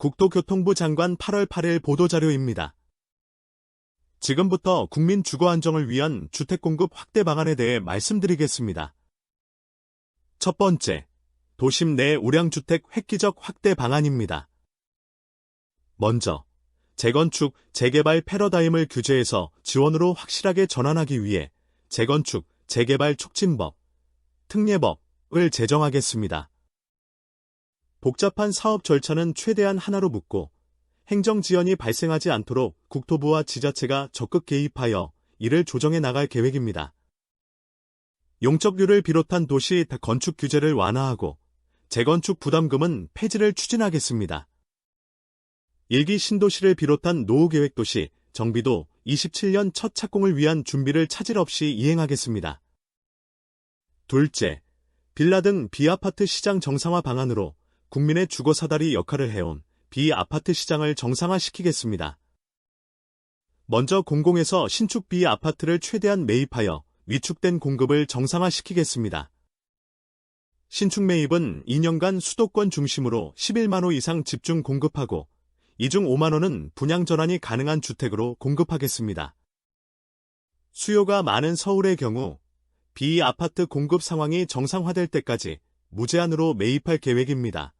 국토교통부 장관 8월 8일 보도자료입니다. 지금부터 국민 주거 안정을 위한 주택 공급 확대 방안에 대해 말씀드리겠습니다. 첫 번째, 도심 내 우량주택 획기적 확대 방안입니다. 먼저, 재건축, 재개발 패러다임을 규제해서 지원으로 확실하게 전환하기 위해 재건축, 재개발 촉진법, 특례법을 제정하겠습니다. 복잡한 사업 절차는 최대한 하나로 묶고 행정 지연이 발생하지 않도록 국토부와 지자체가 적극 개입하여 이를 조정해 나갈 계획입니다. 용적률을 비롯한 도시 건축 규제를 완화하고 재건축 부담금은 폐지를 추진하겠습니다. 일기 신도시를 비롯한 노후계획도시, 정비도 27년 첫 착공을 위한 준비를 차질 없이 이행하겠습니다. 둘째, 빌라 등 비아파트 시장 정상화 방안으로 국민의 주거 사다리 역할을 해온 비아파트 시장을 정상화시키겠습니다. 먼저 공공에서 신축 비아파트를 최대한 매입하여 위축된 공급을 정상화시키겠습니다. 신축 매입은 2년간 수도권 중심으로 11만 호 이상 집중 공급하고 이 중 5만 호는 분양 전환이 가능한 주택으로 공급하겠습니다. 수요가 많은 서울의 경우 비아파트 공급 상황이 정상화될 때까지 무제한으로 매입할 계획입니다.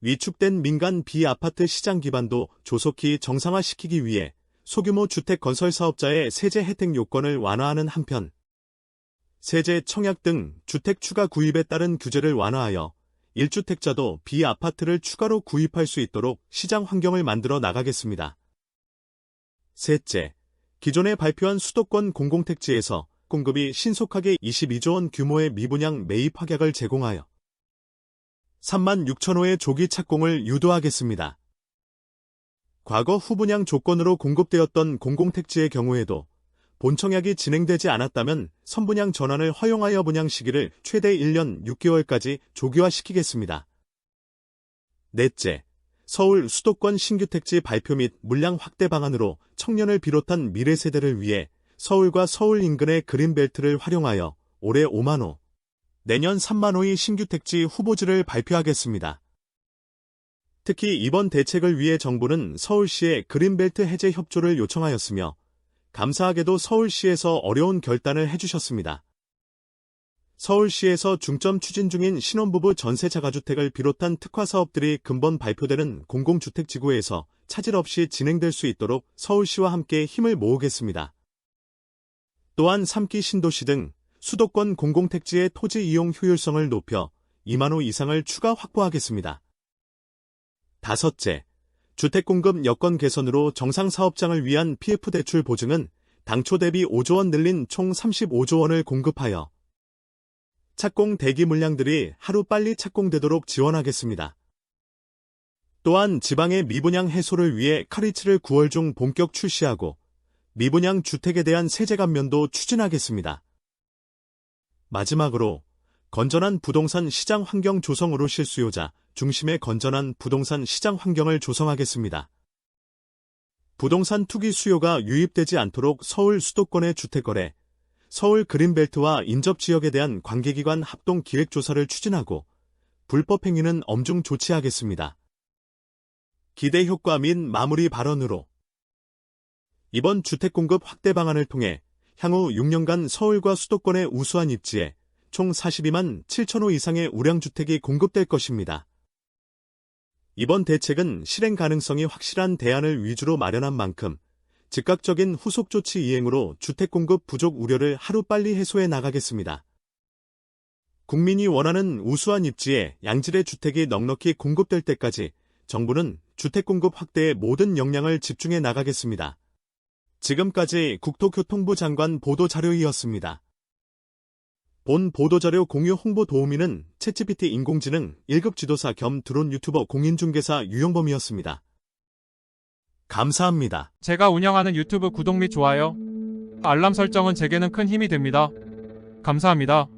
위축된 민간 비아파트 시장 기반도 조속히 정상화시키기 위해 소규모 주택 건설 사업자의 세제 혜택 요건을 완화하는 한편 세제 청약 등 주택 추가 구입에 따른 규제를 완화하여 1주택자도 비아파트를 추가로 구입할 수 있도록 시장 환경을 만들어 나가겠습니다. 셋째, 기존에 발표한 수도권 공공택지에서 공급이 신속하게 22조 원 규모의 미분양 매입 확약을 제공하여 3만 6천 호의 조기 착공을 유도하겠습니다. 과거 후분양 조건으로 공급되었던 공공택지의 경우에도 본청약이 진행되지 않았다면 선분양 전환을 허용하여 분양 시기를 최대 1년 6개월까지 조기화시키겠습니다. 넷째, 서울 수도권 신규 택지 발표 및 물량 확대 방안으로 청년을 비롯한 미래 세대를 위해 서울과 서울 인근의 그린벨트를 활용하여 올해 5만 호, 내년 3만 호의 신규 택지 후보지를 발표하겠습니다. 특히 이번 대책을 위해 정부는 서울시에 그린벨트 해제 협조를 요청하였으며 감사하게도 서울시에서 어려운 결단을 해주셨습니다. 서울시에서 중점 추진 중인 신혼부부 전세 자가주택을 비롯한 특화 사업들이 근본 발표되는 공공주택지구에서 차질 없이 진행될 수 있도록 서울시와 함께 힘을 모으겠습니다. 또한 3기 신도시 등 수도권 공공택지의 토지 이용 효율성을 높여 2만 호 이상을 추가 확보하겠습니다. 다섯째, 주택공급 여건 개선으로 정상 사업장을 위한 PF 대출 보증은 당초 대비 5조 원 늘린 총 35조 원을 공급하여 착공 대기 물량들이 하루 빨리 착공되도록 지원하겠습니다. 또한 지방의 미분양 해소를 위해 카리츠를 9월 중 본격 출시하고 미분양 주택에 대한 세제 감면도 추진하겠습니다. 마지막으로 건전한 부동산 시장 환경 조성으로 실수요자 중심의 건전한 부동산 시장 환경을 조성하겠습니다. 부동산 투기 수요가 유입되지 않도록 서울 수도권의 주택거래, 서울 그린벨트와 인접지역에 대한 관계기관 합동 기획조사를 추진하고 불법 행위는 엄중 조치하겠습니다. 기대 효과 및 마무리 발언으로 이번 주택공급 확대 방안을 통해 향후 6년간 서울과 수도권의 우수한 입지에 총 42만 7천 호 이상의 우량주택이 공급될 것입니다. 이번 대책은 실행 가능성이 확실한 대안을 위주로 마련한 만큼 즉각적인 후속 조치 이행으로 주택 공급 부족 우려를 하루빨리 해소해 나가겠습니다. 국민이 원하는 우수한 입지에 양질의 주택이 넉넉히 공급될 때까지 정부는 주택 공급 확대에 모든 역량을 집중해 나가겠습니다. 지금까지 국토교통부 장관 보도자료이었습니다. 본 보도자료 공유 홍보 도우미는 채찌피티 인공지능 1급 지도사 겸 드론 유튜버 공인중개사 유영범이었습니다. 감사합니다. 제가 운영하는 유튜브 구독 및 좋아요, 알람 설정은 제게는 큰 힘이 됩니다. 감사합니다.